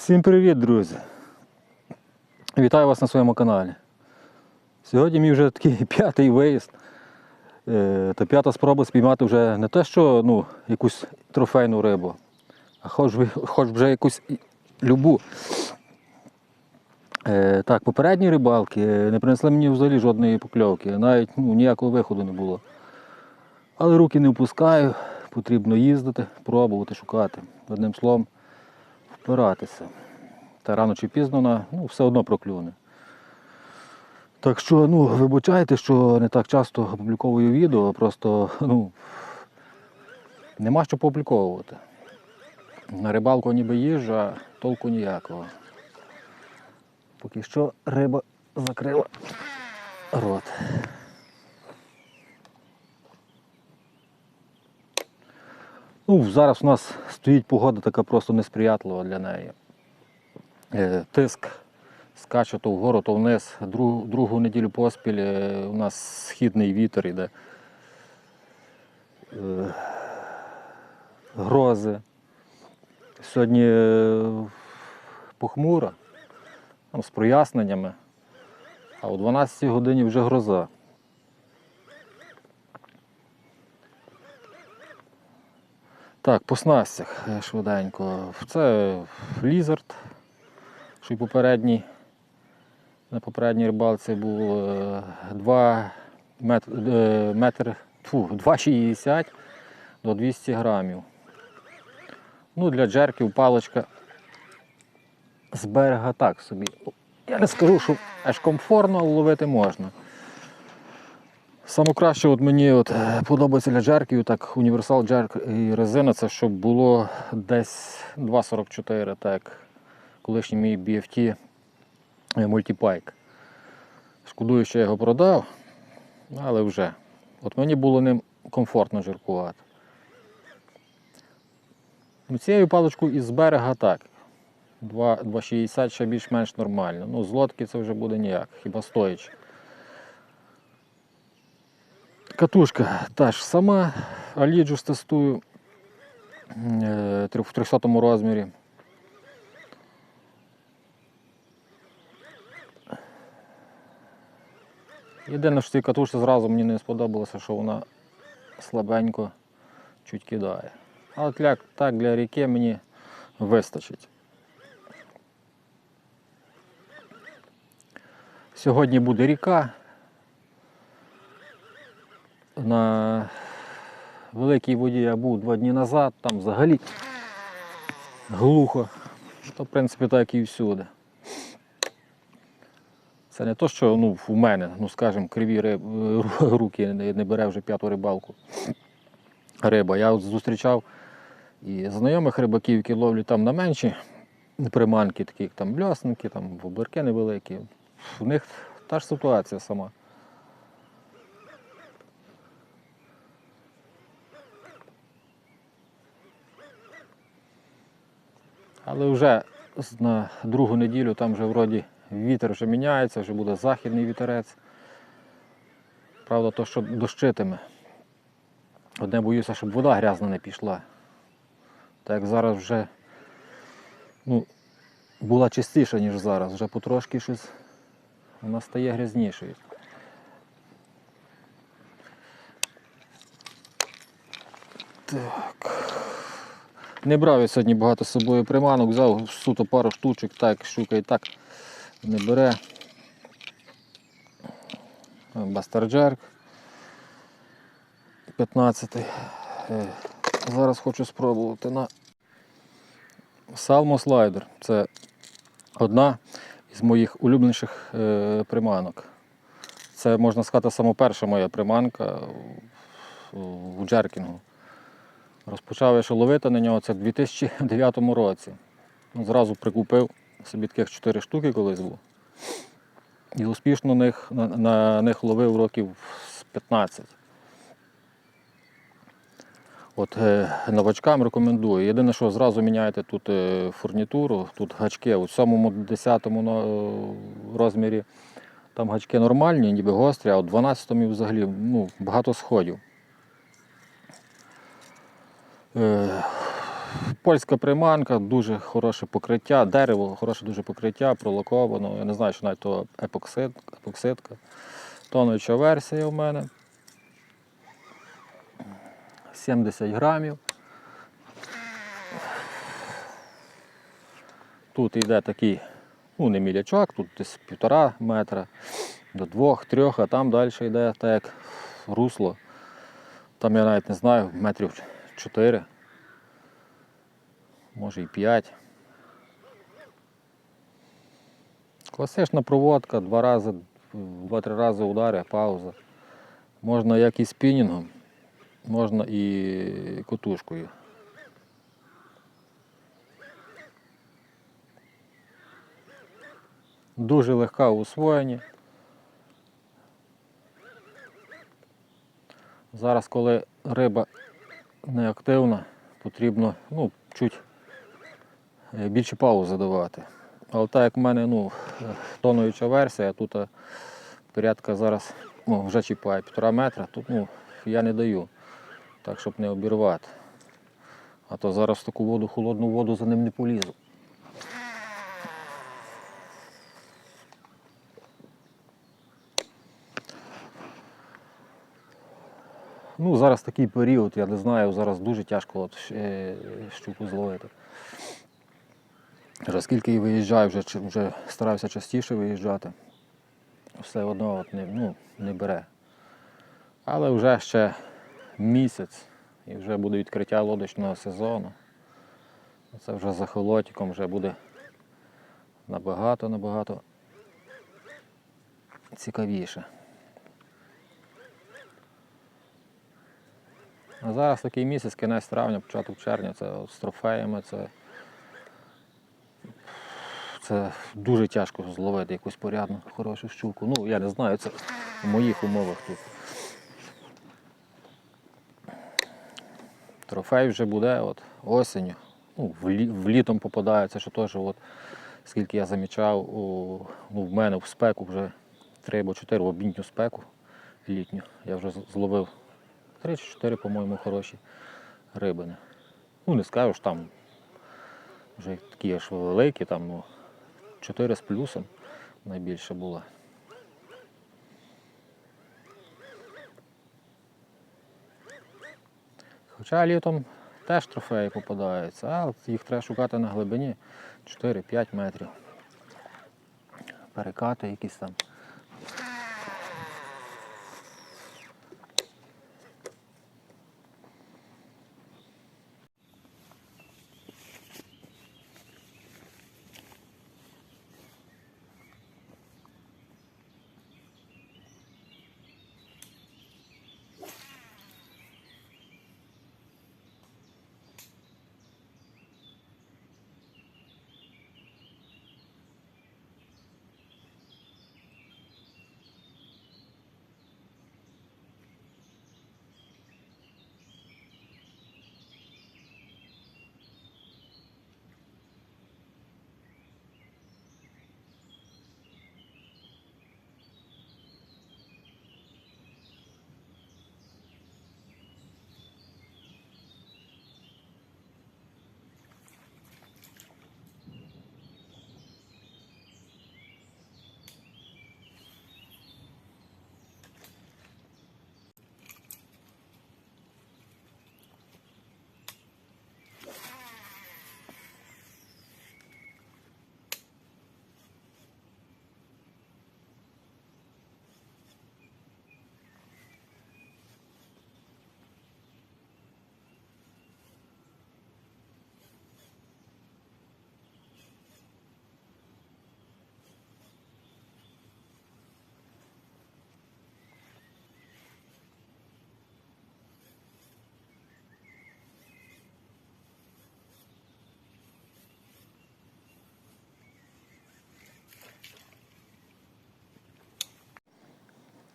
Всім привіт, друзі! Вітаю вас на своєму каналі. Сьогодні мій вже такий п'ятий виїзд. Е, Та п'ята спроба спіймати вже не те, що ну, якусь трофейну рибу, а хоч, хоч вже якусь любу. Е, Так, попередні рибалки е, не принесли мені взагалі жодної покльовки, навіть ну, ніякого виходу не було. Але руки не впускаю, потрібно їздити, пробувати, шукати. Одним словом, впиратися. Та рано чи пізно вона ну, все одно проклюне. Так що, ну, вибачайте, що не так часто опубліковую відео, просто ну, нема що публіковувати. На рибалку ніби їжджу, а толку ніякого. Поки що риба закрила рот. Ну, зараз у нас стоїть погода така просто несприятлива для неї. Е, Тиск скаче то вгору, то вниз. Другу, другу неділю поспіль е, у нас східний вітер іде. Е, Грози. Сьогодні похмуро, там, з проясненнями, а о 12 годині вже гроза. Так, по снастях е, швиденько. Це лізард, що й попередній. На попередній рибалці був е, 2 метр, е, метр 2,60 до 200 грамів. Ну, для джерків паличка з берега так собі. Я не скажу, що аж комфортно, але ловити можна. Саме от мені от, е, подобається для джерків, так універсал джерк і резина, це щоб було десь 2,44, так колишній мій BFT е, мультипайк. Шкодую, що я його продав, але вже. От мені було ним комфортно жиркувати. Ну, Цією паличкою із берега так. 2,60 ще більш-менш нормально. Ну, з лодки це вже буде ніяк, хіба стоячи. Катушка та ж сама, Аліджус тестую е, в 300 розмірі. Єдине, що цій катушці зразу мені не сподобалося, що вона слабенько чуть кидає. Але для, так для ріки мені вистачить. Сьогодні буде ріка. На великій воді я був два дні назад, там взагалі глухо. То, в принципі, так і всюди. Це не то, що ну, у мене, ну скажімо, криві риб, руки не, бере вже п'яту рибалку. Риба. Я от зустрічав і знайомих рибаків, які ловлять там на менші приманки, такі там блясники, там воблерки невеликі. У них та ж ситуація сама. Але вже на другу неділю там вже вроді вітер вже міняється, вже буде західний вітерець. Правда, то, що дощитиме. Одне боюся, щоб вода грязна не пішла. Так як зараз вже ну, була чистіша, ніж зараз, вже потрошки щось вона стає грязнішою. Так. Не брав я сьогодні багато з собою приманок, взяв суто пару штучок, так, щука і так не бере. Бастарджерк 15. Е, Зараз хочу спробувати на Slider. Це одна із моїх улюбленіших е, приманок. Це, можна сказати, саме перша моя приманка у джеркінгу. Розпочав я ще ловити на нього це в 2009 році. Ну, Зразу прикупив собі таких 4 штуки колись був. І успішно них, на, на них ловив років з 15. От е, новачкам рекомендую. Єдине, що зразу міняєте тут е, фурнітуру, тут гачки у 7-10 розмірі. Там гачки нормальні, ніби гострі, а у 12-му взагалі ну, багато сходів. Е, Польська приманка, дуже хороше покриття, дерево, хороше дуже покриття, пролаковано. Я не знаю, що навіть то епоксид, епоксидка. Тонуюча версія у мене. 70 грамів. Тут йде такий, ну не мілячок, тут десь півтора метра до двох, трьох, а там далі йде так як русло. Там я навіть не знаю, метрів 4, може і 5. Класична проводка, два рази, два-три рази удари, пауза. Можна як і спінінгом, можна і котушкою. Дуже легка у освоєнні. Зараз, коли риба неактивна, потрібно ну, чуть е, більше паузу давати. Але так як в мене ну, тонуюча версія, тут е, порядка зараз ну, вже чіпає півтора метра, тут ну, я не даю, так щоб не обірвати. А то зараз таку воду, холодну воду за ним не полізу. Ну, зараз такий період, я не знаю, зараз дуже тяжко от, е, щуку зловити. Вже скільки і виїжджаю, вже, вже стараюся частіше виїжджати. Все одно от не, ну, не бере. Але вже ще місяць і вже буде відкриття лодочного сезону. Це вже за холотиком вже буде набагато-набагато цікавіше. А зараз такий місяць, кінець травня, початок червня, це з трофеями, це, це дуже тяжко зловити якусь порядну, хорошу щуку. Ну, я не знаю, це в моїх умовах тут. Трофей вже буде от, осінню. Ну, в літом попадається, що теж, от, скільки я замічав, у, ну, в мене в спеку вже 3 або 4 в обідню спеку літню. Я вже зловив Три чи чотири, по-моєму, хороші рибини. Ну, не скажу ж там вже такі аж великі, там ну, чотири з плюсом найбільше було. Хоча літом теж трофеї попадаються, а їх треба шукати на глибині 4-5 метрів. Перекати якісь там.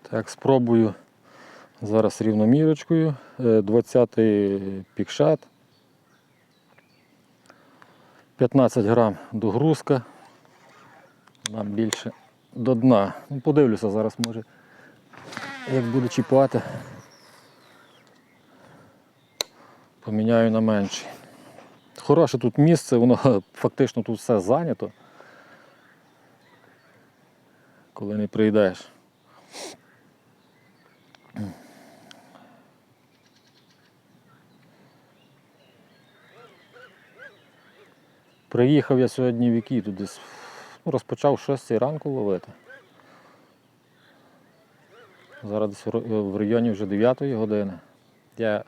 Так, спробую зараз рівномірочкою. 20-й пікшат. 15 грам догрузка. Нам більше до дна. Ну, подивлюся зараз, може, як буду чіпати. Поміняю на менший. хороше тут місце, воно фактично тут все зайнято. Коли не прийдеш. Приїхав я сьогодні в які тут десь ну, розпочав о 6 ранку ловити. Зараз десь в районі вже 9 години. Я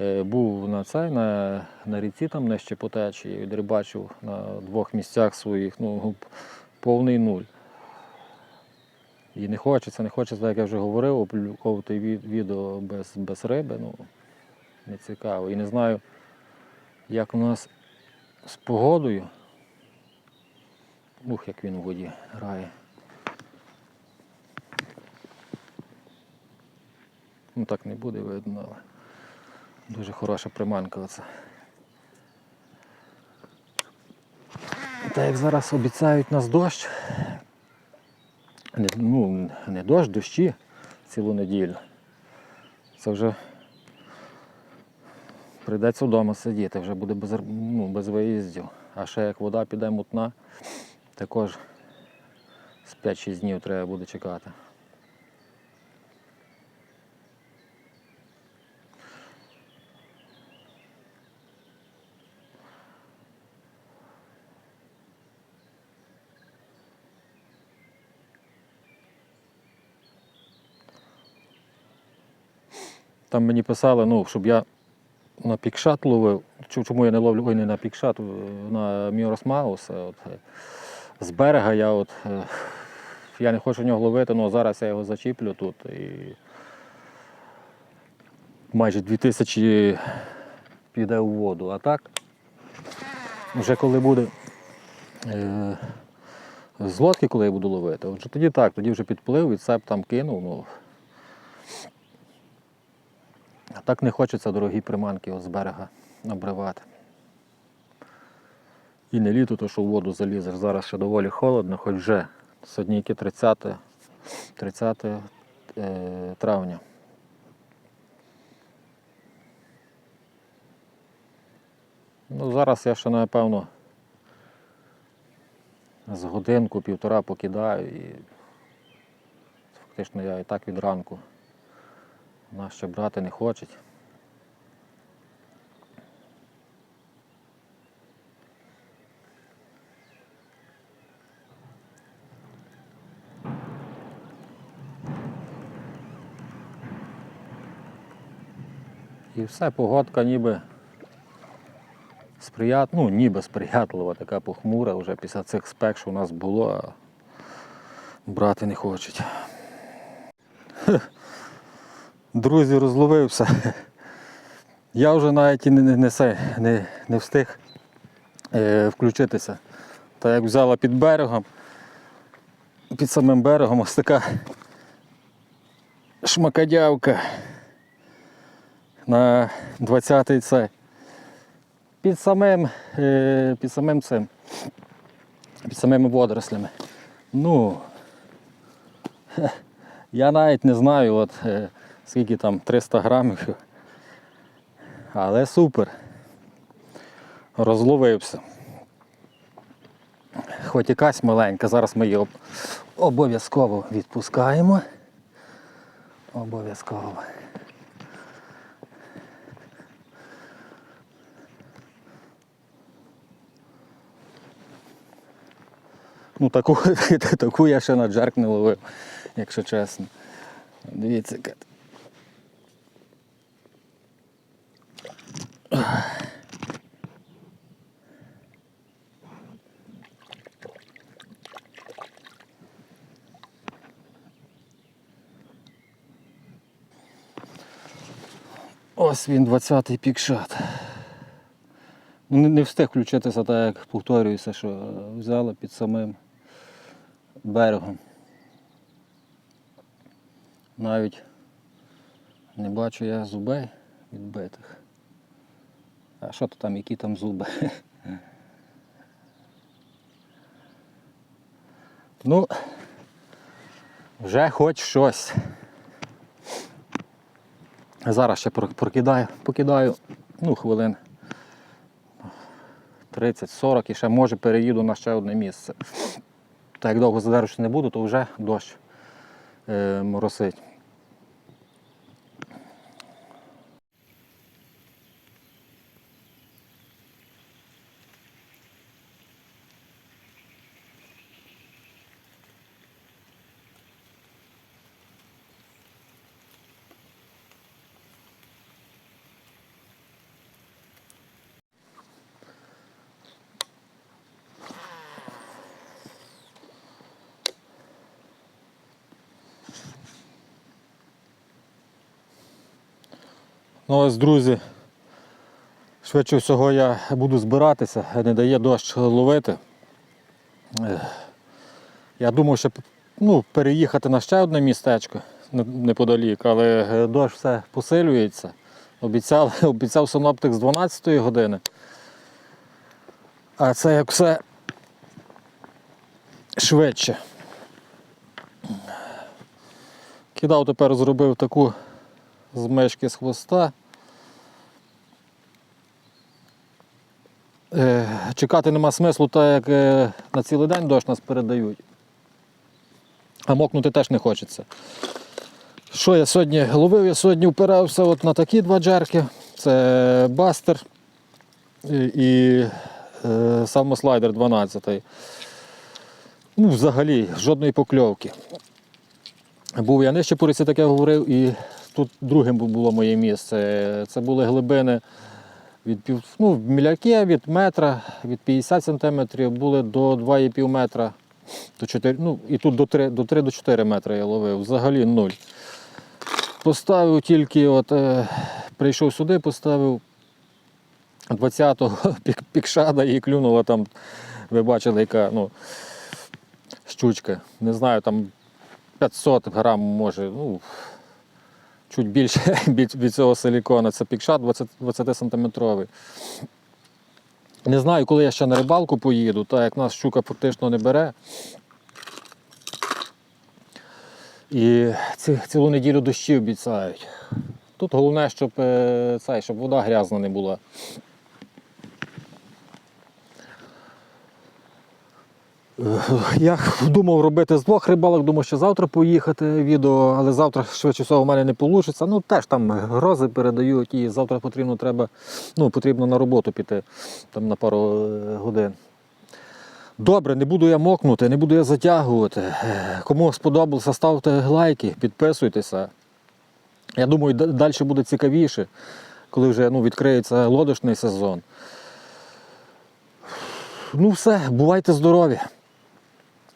е, був на цей, на, на ріці там нижче по течії, відрибачив на двох місцях своїх, ну, повний нуль. І не хочеться, не хочеться, як я вже говорив, опубліковувати відео без, без риби. Ну, не цікаво. І не знаю, як у нас з погодою. Ух, як він у воді грає. Ну так не буде видно, але дуже хороша приманка оце. Та як зараз обіцяють нас дощ, не, ну, не дощ, дощі цілу неділю. Це вже прийдеться вдома сидіти, вже буде без, ну, без виїздів. А ще як вода піде мутна, також з 5-6 днів треба буде чекати. Там мені писали, ну, щоб я на пікшат ловив. Чому я не ловлю ой, не на пікшат, е, на Міорос Маус. е, От, е, з берега я от, я не хочу нього ловити, але зараз я його зачіплю тут. І майже 2000 піде у воду. А так, вже коли буде е, з лодки, коли я буду ловити, от тоді так, тоді вже підплив, відсеп там кинув. Ну, а так не хочеться дорогі приманки з берега обривати. І не літо, то що в воду залізеш. Зараз ще доволі холодно, хоч вже сьогодні 30, 30 е, травня. Ну, зараз я ще напевно з годинку, півтора покидаю і фактично я і так від ранку. Ще брати не хочуть. І все, погодка ніби сприят... ну, ніби сприятлива, така похмура вже після цих спек, що у нас було, а брати не хочуть. Друзі, розловився. Я вже навіть і не, не, не, не, встиг е, включитися. Та як взяла під берегом, під самим берегом ось така шмакодявка на 20-й це. Під самим, е, під самим цим, під самими водорослями. Ну, я навіть не знаю, от, е, скільки там 300 грамів. Але супер. Розловився. Хоч якась маленька, зараз ми її обов'язково відпускаємо. Обов'язково. Ну, таку, таку я ще на джерк не ловив, якщо чесно. Дивіться, яка. Ось він 20-й пікшат. Ну, Не, не встиг включитися, так як повторююся, що е, взяла під самим берегом. Навіть не бачу я зубей відбитих. А що то там, які там зуби? Ну, вже хоч щось. Зараз ще прокидаю, покидаю, ну, хвилин 30-40 і ще може переїду на ще одне місце. Так як довго задержуватися не буду, то вже дощ е, моросить. Ну ось, друзі, швидше всього я буду збиратися, не дає дощ ловити. Я думав, що ну, переїхати на ще одне містечко неподалік, але е, дощ все посилюється. Обіцяв, обіцяв синоптик з 12-ї години. А це як все швидше. Кидав тепер зробив таку з мешки з хвоста. Е, чекати нема смислу, так як е, на цілий день дощ нас передають. А мокнути теж не хочеться. Що я сьогодні ловив? Я сьогодні впирався от на такі два джерки. Це бастер і, і е, самослайдер 12. Ну, взагалі, жодної покльовки. Був я нижче по ріці, так я говорив, і тут другим було моє місце. Це були глибини від пів, ну, міляки від метра, від 50 сантиметрів були до 2,5 метра. До 4, ну, і тут до 3, до 3 до 4 метри я ловив. Взагалі нуль. Поставив тільки, от, е, прийшов сюди, поставив 20-го пік, пікшада і клюнула там, ви бачили, яка ну, щучка. Не знаю, там 500 грам може, ну, чуть більше від, цього силікона. Це пікшат 20, 20 сантиметровий. Не знаю, коли я ще на рибалку поїду, так як нас щука фактично не бере. І ці, цілу неділю дощі обіцяють. Тут головне, щоб, е, цей, щоб вода грязна не була. Я думав робити з двох рибалок, думав, що завтра поїхати відео, але завтра швидше всього в мене не вийде. Ну теж там грози передають і завтра потрібно треба, ну, потрібно на роботу піти там, на пару е, годин. Добре, не буду я мокнути, не буду я затягувати. Кому сподобалося, ставте лайки, підписуйтеся. Я думаю, далі буде цікавіше, коли вже ну, відкриється лодочний сезон. Ну все, бувайте здорові.